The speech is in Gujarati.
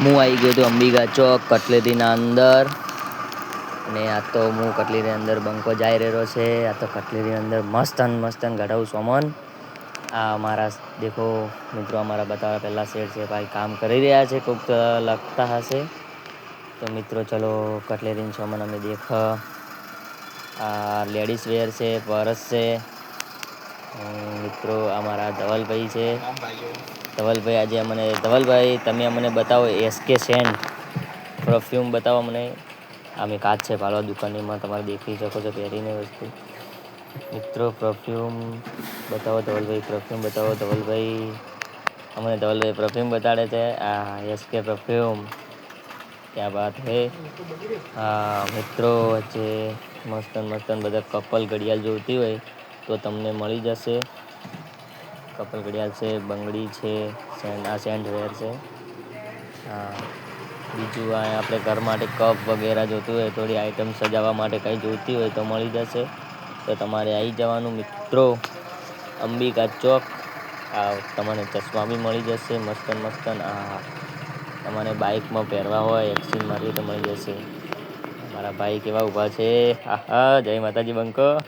હું આવી ગયો હતો અંબિકા ચોક, કટલેરીના અંદર. અને આ તો હું કટલેરીની અંદર બંકો જઈ રહ્યો છે. આ તો કટલેરીની અંદર મસ્તન મસ્તન ગઢાઉ સોમન. આ અમારા, દેખો, મિત્રો, અમારા બતાવ્યા પહેલાં શેઠ છે, ભાઈ કામ કરી રહ્યા છે કોઈક લખતા હશે. તો મિત્રો, ચલો, કટલેરીની સોમન અમે દેખ. આ લેડીઝ વેર છે, પરસ છે. મિત્રો, અમારા ધવલભાઈ છે. ધવલભાઈ આજે અમને ધવલભાઈ, તમે અમને બતાવો એસકે સેન્ટ પરફ્યુમ બતાવો મને. અમે કાચ છે પાલવા દુકાનીમાં, તમારે દેખી શકો છો પહેરીને વસ્તુ. મિત્રો પરફ્યુમ બતાવો, ધવલભાઈ પરફ્યુમ બતાવો, ધવલભાઈ. અમને ધવલભાઈ પરફ્યુમ બતાડે છે. આ એસકે પરફ્યુમ ક્યાં વાત હે? હા, મિત્રો વચ્ચે મસ્ત મસ્ત બધા કપલ ઘડિયાળ જોઈતી હોય તો તમને મળી જશે. કપલ ઘડિયાળ છે, બંગડી છે આ સેન્ટ વેર છે. હા. બીજું આ આપણે ઘર માટે કપ વગેરે જોતું હોય, થોડી આઈટમ સજાવવા માટે કંઈ જોઈતી હોય તો મળી જશે. તો તમારે આવી જવાનું મિત્રો. અંબિકા ચોક. આ તમને ચશ્મા બી મળી જશે, મસ્ત મસ્ત આ તમારે બાઇકમાં પહેરવા હોય, એક્સિન મારવી તો મળી જશે. મારા ભાઈ કેવા ઊભા છે. હા હા. જય માતાજી બંકો.